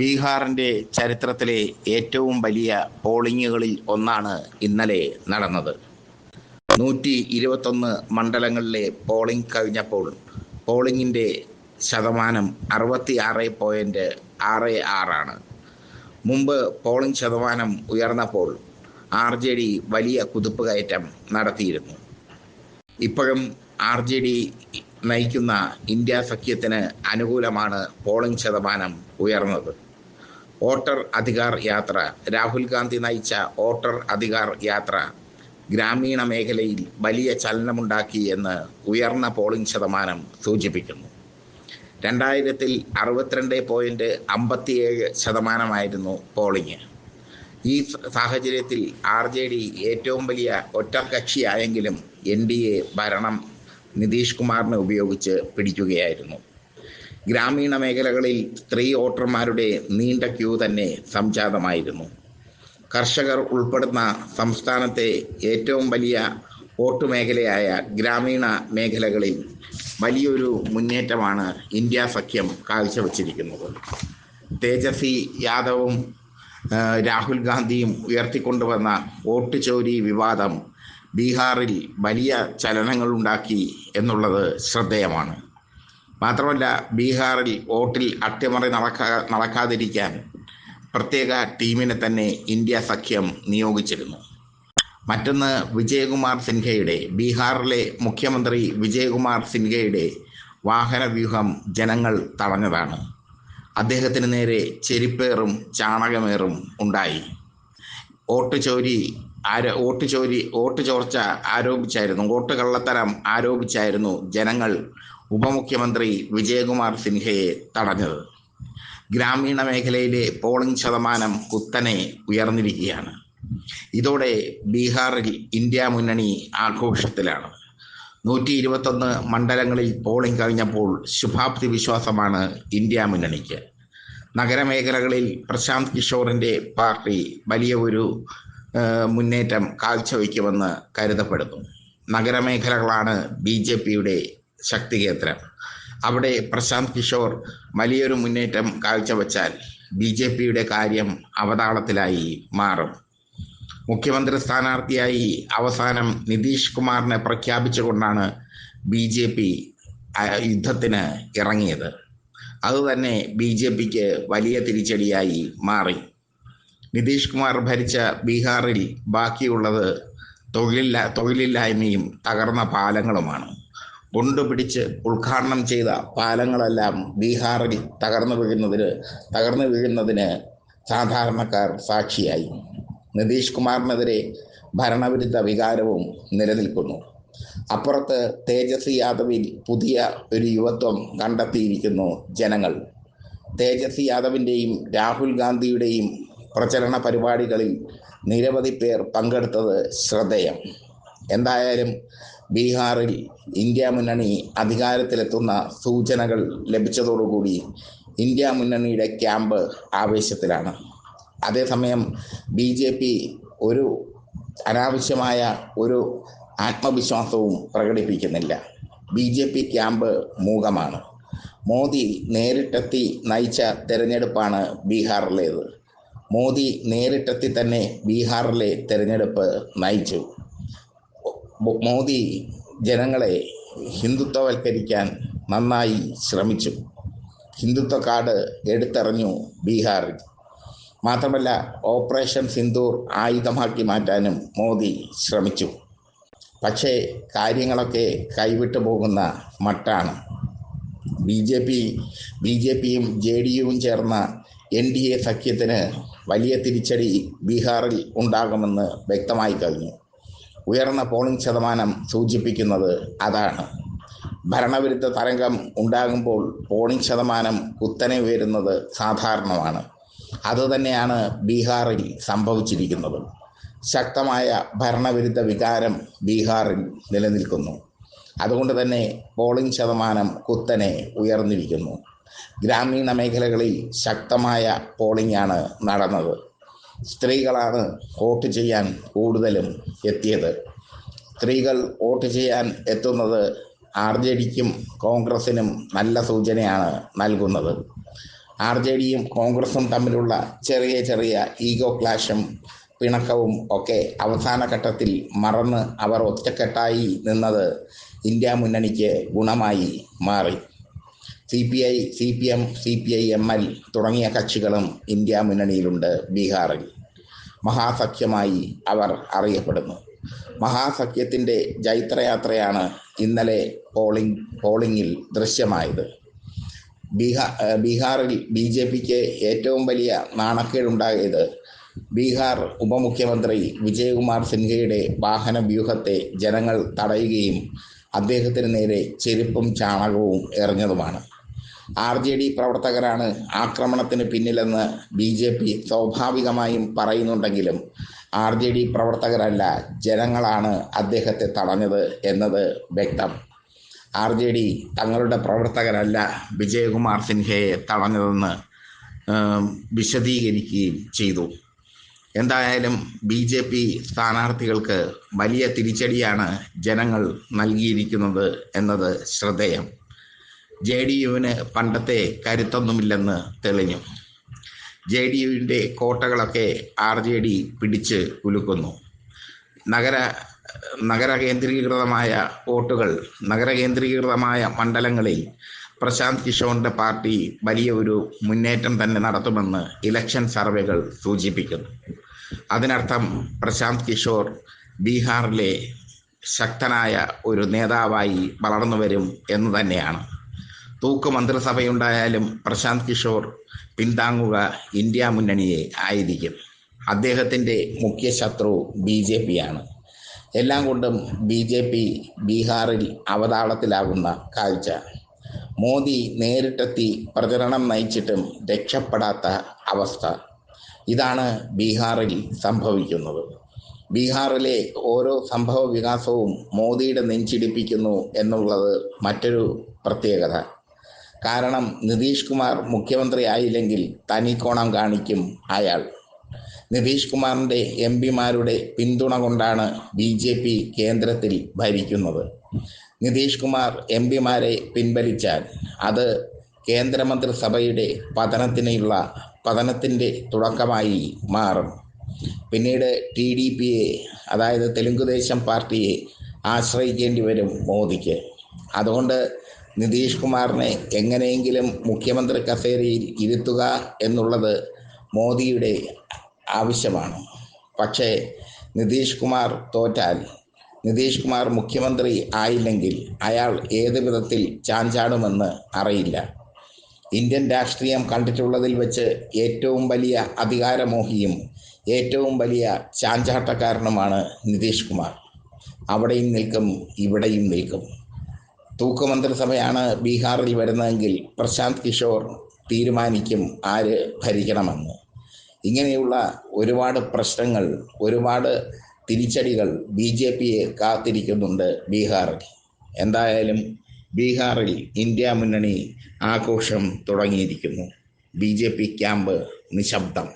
ബീഹാറിന്റെ ചരിത്രത്തിലെ ഏറ്റവും വലിയ പോളിങ്ങുകളിൽ ഒന്നാണ് ഇന്നലെ നടന്നത്. നൂറ്റി ഇരുപത്തൊന്ന് മണ്ഡലങ്ങളിലെ പോളിംഗ് കഴിഞ്ഞപ്പോൾ പോളിംഗിന്റെ ശതമാനം അറുപത്തി ആറ് പോയിന്റ് ആറ് ആറാണ് മുമ്പ് പോളിംഗ് ശതമാനം ഉയർന്നപ്പോൾ ആർ ജെ ഡി വലിയ കുതിപ്പ് കയറ്റം നടത്തിയിരുന്നു. ഇപ്പോഴും ആർ ജെ ഡി നയിക്കുന്ന ഇന്ത്യ സഖ്യത്തിന് അനുകൂലമാണ് പോളിംഗ് ശതമാനം ഉയർന്നത്. വോട്ടർ അധികാർ യാത്ര. രാഹുൽ ഗാന്ധി നയിച്ച വോട്ടർ അധികാർ യാത്ര ഗ്രാമീണ മേഖലയിൽ വലിയ ചലനമുണ്ടാക്കി എന്ന് ഉയർന്ന പോളിംഗ് ശതമാനം സൂചിപ്പിക്കുന്നു. രണ്ടായിരത്തിൽ അറുപത്തിരണ്ട് പോയിന്റ് അമ്പത്തിയേഴ് ശതമാനമായിരുന്നു പോളിംഗ്. ഈ സാഹചര്യത്തിൽ ആർ ജെ ഡി ഏറ്റവും വലിയ ഒറ്റക്കക്ഷിയായെങ്കിലും എൻ ഡി എ ഭരണം നിതീഷ് കുമാറിനെ ഉപയോഗിച്ച് പിടിക്കുകയായിരുന്നു. ഗ്രാമീണ മേഖലകളിൽ സ്ത്രീ വോട്ടർമാരുടെ നീണ്ട ക്യൂ തന്നെ സംജാതമായിരുന്നു. കർഷകർ ഉൾപ്പെടുന്ന സംസ്ഥാനത്തെ ഏറ്റവും വലിയ വോട്ട് മേഖലയായ ഗ്രാമീണ മേഖലകളിൽ വലിയൊരു മുന്നേറ്റമാണ് ഇന്ത്യ സഖ്യം കാഴ്ചവെച്ചിരിക്കുന്നത്. തേജസ്വി യാദവും രാഹുൽ ഗാന്ധിയും ഉയർത്തിക്കൊണ്ടുവന്ന വോട്ട് ചോരി വിവാദം ബീഹാറിൽ വലിയ ചലനങ്ങൾ ഉണ്ടാക്കി എന്നുള്ളത് ശ്രദ്ധേയമാണ്. മാത്രമല്ല ബീഹാറിൽ വോട്ടിൽ അട്ടിമറി നടക്കാ നടക്കാതിരിക്കാൻ പ്രത്യേക ടീമിനെ തന്നെ ഇന്ത്യ സഖ്യം നിയോഗിച്ചിരുന്നു. മറ്റൊന്ന് വിജയകുമാർ സിൻഹയുടെ ബീഹാറിലെ മുഖ്യമന്ത്രി വിജയകുമാർ സിൻഹയുടെ വാഹന വ്യൂഹം ജനങ്ങൾ തടഞ്ഞതാണ്. അദ്ദേഹത്തിന് നേരെ ചെരിപ്പേറും ചാണകമേറും ഉണ്ടായി. വോട്ട് ചോരി ആരോ വോട്ട് ചോരി വോട്ട് ചോർച്ച ആരോപിച്ചായിരുന്നു. വോട്ട് കള്ളത്തരം ആരോപിച്ചായിരുന്നു ജനങ്ങൾ ഉപമുഖ്യമന്ത്രി വിജയകുമാർ സിൻഹയെ തടഞ്ഞത്. ഗ്രാമീണ മേഖലയിലെ പോളിംഗ് ശതമാനം കുത്തനെ ഉയർന്നിരിക്കുകയാണ്. ഇതോടെ ബീഹാറിൽ ഇന്ത്യ മുന്നണി ആഘോഷത്തിലാണ്. നൂറ്റി ഇരുപത്തൊന്ന് മണ്ഡലങ്ങളിൽ പോളിംഗ് കഴിഞ്ഞപ്പോൾ ശുഭാപ്തി വിശ്വാസമാണ് ഇന്ത്യ മുന്നണിക്ക്. നഗരമേഖലകളിൽ പ്രശാന്ത് കിഷോറിന്റെ പാർട്ടി വലിയ ഒരു മുന്നേറ്റം കാഴ്ചവെക്കുമെന്ന് കരുതപ്പെടുന്നു. നഗരമേഖലകളാണ് ബി ജെ പിയുടെ ശക്തി കേന്ദ്രം അവിടെ പ്രശാന്ത് കിഷോർ വലിയൊരു മുന്നേറ്റം കാഴ്ചവെച്ചാൽ ബി ജെ പിയുടെ കാര്യം അവതാളത്തിലായി മാറും. മുഖ്യമന്ത്രി സ്ഥാനാർത്ഥിയായി അവസാനം നിതീഷ് കുമാറിനെ പ്രഖ്യാപിച്ചുകൊണ്ടാണ് ബി ജെ പി യുദ്ധത്തിന് ഇറങ്ങിയത്. അതുതന്നെ ബി ജെ പിക്ക് വലിയ തിരിച്ചടിയായി മാറി. നിതീഷ് കുമാർ ഭരിച്ച ബീഹാറിൽ ബാക്കിയുള്ളത് തൊഴിലില്ല തൊഴിലില്ലായ്മയും തകർന്ന പാലങ്ങളുമാണ്. കൊണ്ടുപിടിച്ച് ഉദ്ഘാടനം ചെയ്ത പാലങ്ങളെല്ലാം ബീഹാറിൽ തകർന്നു വീഴുന്നതിന് തകർന്നു വീഴുന്നതിന് സാധാരണക്കാർ സാക്ഷിയായി. നിതീഷ് കുമാറിനെതിരെ ഭരണവിരുദ്ധ വികാരവും നിലനിൽക്കുന്നു. അപ്പുറത്ത് തേജസ്വി യാദവിൽ പുതിയ ഒരു യുവത്വം കണ്ടെത്തിയിരിക്കുന്നു ജനങ്ങൾ. തേജസ്വി യാദവിന്റെയും രാഹുൽ ഗാന്ധിയുടെയും പ്രചരണ പരിപാടികളിൽ നിരവധി പേർ പങ്കെടുത്തത് ശ്രദ്ധേയം. എന്തായാലും ബീഹാറിൽ ഇന്ത്യ മുന്നണി അധികാരത്തിലെത്തുന്ന സൂചനകൾ ലഭിച്ചതോടുകൂടി ഇന്ത്യ മുന്നണിയുടെ ക്യാമ്പ് ആവേശത്തിലാണ്. അതേസമയം ബി ജെ പി ഒരു അനാവശ്യമായ ഒരു ആത്മവിശ്വാസവും പ്രകടിപ്പിക്കുന്നില്ല. ബി ജെ പി ക്യാമ്പ് മൂകമാണ്. മോദി നേരിട്ടെത്തി നയിച്ച തെരഞ്ഞെടുപ്പാണ് ബീഹാറിലേത്. മോദി നേരിട്ടെത്തി തന്നെ ബീഹാറിലെ തെരഞ്ഞെടുപ്പ് നയിച്ചു. മോദി ജനങ്ങളെ ഹിന്ദുത്വവൽക്കരിക്കാൻ നന്നായി ശ്രമിച്ചു. ഹിന്ദുത്വ കാർഡ് എടുത്തെറിഞ്ഞു ബീഹാറിൽ. മാത്രമല്ല ഓപ്പറേഷൻ സിന്ദൂർ ആയുധമാക്കി മാറ്റാനും മോദി ശ്രമിച്ചു. പക്ഷേ കാര്യങ്ങളൊക്കെ കൈവിട്ടു പോകുന്ന മട്ടാണ്. B J P B J പിയും ജെ ഡി യുവും ചേർന്ന എൻ ഡി എ സഖ്യത്തിന് വലിയ തിരിച്ചടി ബീഹാറിൽ ഉണ്ടാകുമെന്ന് വ്യക്തമായി കഴിഞ്ഞു. ഉയർന്ന പോളിംഗ് ശതമാനം സൂചിപ്പിക്കുന്നത് അതാണ്. ഭരണവിരുദ്ധ തരംഗം ഉണ്ടാകുമ്പോൾ പോളിംഗ് ശതമാനം കുത്തനെ ഉയരുന്നത് സാധാരണമാണ്. അതുതന്നെയാണ് ബീഹാറിൽ സംഭവിച്ചിരിക്കുന്നത്. ശക്തമായ ഭരണവിരുദ്ധ വികാരം ബീഹാറിൽ നിലനിൽക്കുന്നു. അതുകൊണ്ട് തന്നെ പോളിംഗ് ശതമാനം കുത്തനെ ഉയർന്നിരിക്കുന്നു. ഗ്രാമീണ മേഖലകളിൽ ശക്തമായ പോളിംഗാണ് നടന്നത്. സ്ത്രീകളാണ് വോട്ട് ചെയ്യാൻ കൂടുതലും എത്തിയത്. സ്ത്രീകൾ വോട്ട് ചെയ്യാൻ എത്തുന്നത് ആർ ജെ ഡിക്കും കോൺഗ്രസിനും നല്ല സൂചനയാണ് നൽകുന്നത്. ആർ ജെ ഡിയും കോൺഗ്രസും തമ്മിലുള്ള ചെറിയ ചെറിയ ഈഗോ ക്ലാഷും പിണക്കവും ഒക്കെ അവസാന ഘട്ടത്തിൽ മറന്ന് അവർ ഒറ്റക്കെട്ടായി നിന്നത് ഇന്ത്യ മുന്നണിക്ക് ഗുണമായി മാറി. C P I C P M C P I M L തുടങ്ങിയ കക്ഷികളും ഇന്ത്യ മുന്നണിയിലുണ്ട് ബീഹാറിൽ. മഹാസഖ്യമായി അവർ അറിയപ്പെടുന്നു. മഹാസഖ്യത്തിന്റെ ജൈത്രയാത്രയാണ് ഇന്നലെ പോളിംഗ് പോളിംഗിൽ ദൃശ്യമായത്. ബീഹാ ബീഹാറിൽ ബി ജെ പിക്ക് ഏറ്റവും വലിയ നാണക്കേടുണ്ടായത് ബീഹാർ ഉപമുഖ്യമന്ത്രി വിജയകുമാർ സിൻഹയുടെ വാഹന വ്യൂഹത്തെ ജനങ്ങൾ തടയുകയും അദ്ദേഹത്തിന് നേരെ ചെരുപ്പും ചാണകവും എറിഞ്ഞതുമാണ്. ആർ ജെ ഡി പ്രവർത്തകരാണ് ആക്രമണത്തിന് പിന്നിലെന്ന് ബി ജെ പി സ്വാഭാവികമായും പറയുന്നുണ്ടെങ്കിലും ആർ ജെ ഡി പ്രവർത്തകരല്ല ജനങ്ങളാണ് അദ്ദേഹത്തെ തടഞ്ഞത് എന്നത് വ്യക്തം. ആർ ജെ ഡി തങ്ങളുടെ പ്രവർത്തകരല്ല വിജയകുമാർ സിൻഹയെ തടഞ്ഞതെന്ന് വിശദീകരിക്കുകയും ചെയ്തു. എന്തായാലും ബി ജെ പി സ്ഥാനാർത്ഥികൾക്ക് വലിയ തിരിച്ചടിയാണ് ജനങ്ങൾ നൽകിയിരിക്കുന്നത് എന്നത് ശ്രദ്ധേയം. ജെ ഡി യുവിന് പണ്ടത്തെ കരുത്തൊന്നുമില്ലെന്ന് തെളിഞ്ഞു. ജെ ഡി യുവിന്റെ കോട്ടകളൊക്കെ ആർ ജെ ഡി പിടിച്ച് കുലുക്കുന്നു. നഗര നഗര കേന്ദ്രീകൃതമായ വോട്ടുകൾ നഗര കേന്ദ്രീകൃതമായ മണ്ഡലങ്ങളിൽ പ്രശാന്ത് കിഷോറിന്റെ പാർട്ടി വലിയ ഒരു മുന്നേറ്റം തന്നെ നടത്തുമെന്ന് ഇലക്ഷൻ സർവേകൾ സൂചിപ്പിക്കുന്നു. അതിനർത്ഥം പ്രശാന്ത് കിഷോർ ബീഹാറിലെ ശക്തനായ ഒരു നേതാവായി വളർന്നു വരും എന്ന് തന്നെയാണ്. തൂക്ക് മന്ത്രിസഭയുണ്ടായാലും പ്രശാന്ത് കിഷോർ പിന്താങ്ങുക ഇന്ത്യ മുന്നണിയെ ആയിരിക്കും. അദ്ദേഹത്തിന്റെ മുഖ്യ ശത്രു ബി ജെ പിയാണ്. എല്ലാം കൊണ്ടും ബി ജെ പി ബീഹാറിൽ അവതാളത്തിലാകുന്ന കാഴ്ച. മോദി നേരിട്ടെത്തി പ്രചരണം നയിച്ചിട്ടും രക്ഷപ്പെടാത്ത അവസ്ഥ ഇതാണ് ബീഹാറിൽ സംഭവിക്കുന്നത്. ബീഹാറിലെ ഓരോ സംഭവ വികാസവും മോദിയുടെ നെഞ്ചിടിപ്പിക്കുന്നു എന്നുള്ളത് മറ്റൊരു പ്രത്യേകത. കാരണം നിതീഷ് കുമാർ മുഖ്യമന്ത്രി ആയില്ലെങ്കിൽ തനിക്കോണം കാണിക്കും അയാൾ. നിതീഷ് കുമാറിന്റെ എം പിമാരുടെ പിന്തുണ കൊണ്ടാണ് ബി ജെ പി കേന്ദ്രത്തിൽ ഭരിക്കുന്നത്. നിതീഷ് കുമാർ എം പിമാരെ പിൻവലിച്ചാൽ അത് കേന്ദ്രമന്ത്രിസഭയുടെ പതനത്തിനുള്ള പതനത്തിന്റെ തുടക്കമായി മാറും. പിന്നീട് ടി ഡി പിയെ അതായത് തെലുങ്കുദേശം പാർട്ടിയെ ആശ്രയിക്കേണ്ടി വരും മോദിക്ക്. അതുകൊണ്ട് നിതീഷ് കുമാറിനെ എങ്ങനെയെങ്കിലും മുഖ്യമന്ത്രി കസേരയിൽ ഇരുത്തുക എന്നുള്ളത് മോദിയുടെ ആവശ്യമാണ്. പക്ഷേ നിതീഷ് കുമാർ തോറ്റാൽ നിതീഷ് കുമാർ മുഖ്യമന്ത്രി ആയില്ലെങ്കിൽ അയാൾ ഏത് വിധത്തിൽ ചാഞ്ചാടുമെന്ന് അറിയില്ല. ഇന്ത്യൻ രാഷ്ട്രീയം കണ്ടിട്ടുള്ളതിൽ വെച്ച് ഏറ്റവും വലിയ അധികാരമോഹിയും ഏറ്റവും വലിയ ചാഞ്ചാട്ടക്കാരനുമാണ് നിതീഷ് കുമാർ. അവിടെയും നിൽക്കും ഇവിടെയും നിൽക്കും. തൂക്കുമന്ത്രിസഭയാണ് ബീഹാറിൽ വരുന്നതെങ്കിൽ പ്രശാന്ത് കിഷോർ തീരുമാനിക്കും ആര് ഭരിക്കണമെന്ന്. ഇങ്ങനെയുള്ള ഒരുപാട് പ്രശ്നങ്ങൾ ഒരുപാട് തിരിച്ചടികൾ ബി ജെ പിയെ കാത്തിരിക്കുന്നുണ്ട് ബീഹാറിൽ. എന്തായാലും ബീഹാറിൽ ഇന്ത്യ മുന്നണി ആഘോഷം തുടങ്ങിയിരിക്കുന്നു. B J P camp നിശബ്ദം.